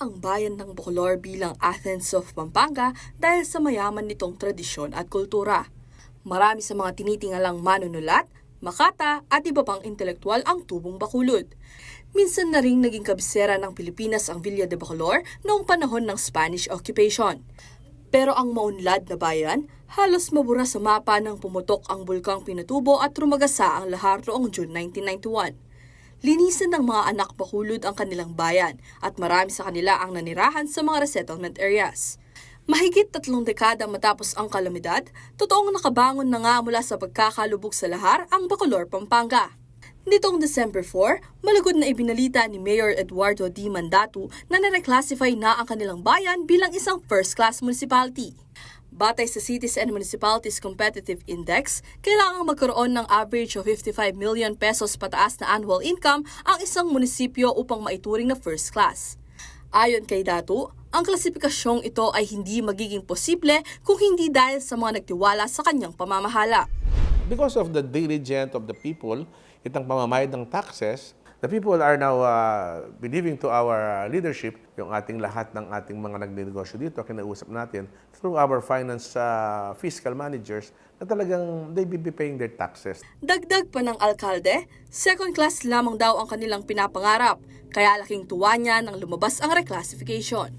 ang bayan ng Bacolor bilang Athens of Pampanga dahil sa mayaman nitong tradisyon at kultura. Marami sa mga tinitingalang manunulat, makata at iba pang intelektual ang tubong Bacolod. Minsan na rin naging kabisera ng Pilipinas ang Villa de Bacolor noong panahon ng Spanish occupation. Pero ang maunlad na bayan, halos mabura sa mapa nang pumutok ang bulkang Pinatubo at rumagasa ang lahar noong June 1991. Linisan ng mga anak bakulod ang kanilang bayan at marami sa kanila ang nanirahan sa mga resettlement areas. Mahigit tatlong dekada matapos ang kalamidad, totoong nakabangon na nga mula sa pagkakalubog sa lahar ang Bacolor, Pampanga. Nitong December 4, malugod na ibinalita ni Mayor Eduardo D. Mandatu na nareclassify na ang kanilang bayan bilang isang first-class municipality. Batay sa Cities and Municipalities Competitive Index, kailangang magkaroon ng average of 55 million pesos pataas na annual income ang isang munisipyo upang maituring na first class. Ayon kay Datu, ang klasipikasyong ito ay hindi magiging posible kung hindi dahil sa mga nagtiwala sa kanyang pamamahala. Because of the diligence of the people, itang pamamayad ng taxes, the people are now uh, believing to our uh, leadership, yung ating lahat ng ating mga nagnegosyo dito, kinausap natin, through our finance uh, fiscal managers, na talagang they will be paying their taxes. Dagdag pa ng alkalde, second class lamang daw ang kanilang pinapangarap, kaya laking tuwa niya nang lumabas ang reclassification.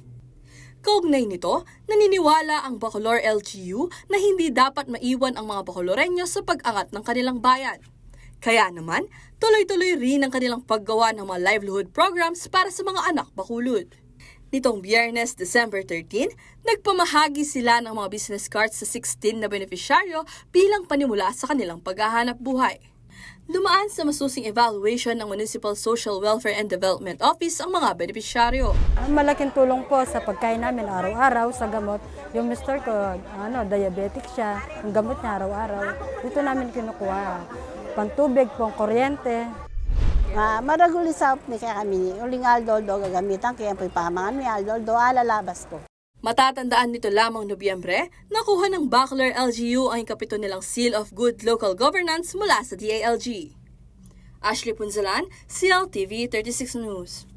Kaugnay nito, naniniwala ang Bacolor LGU na hindi dapat maiwan ang mga Bacoloreño sa pag-angat ng kanilang bayan. Kaya naman, tuloy-tuloy rin ang kanilang paggawa ng mga livelihood programs para sa mga anak bakulod. Nitong biyernes, December 13, nagpamahagi sila ng mga business cards sa 16 na beneficiaryo bilang panimula sa kanilang paghahanap buhay. Dumaan sa masusing evaluation ng Municipal Social Welfare and Development Office ang mga beneficiaryo. Ang Malaking tulong po sa pagkain namin araw-araw sa gamot. Yung mister ko, ano, diabetic siya. Yung gamot niya araw-araw. Dito namin kinukuha. Pantubig, pang kuryente. Ah, maraguli sa ni kaya kami uling aldoldo gagamitan kaya po pamangan mi aldoldo alalabas ko. Matatandaan nito lamang Nobyembre, nakuha ng Bacolor LGU ang kapito nilang Seal of Good Local Governance mula sa DALG. Ashley Punzalan, CLTV 36 News.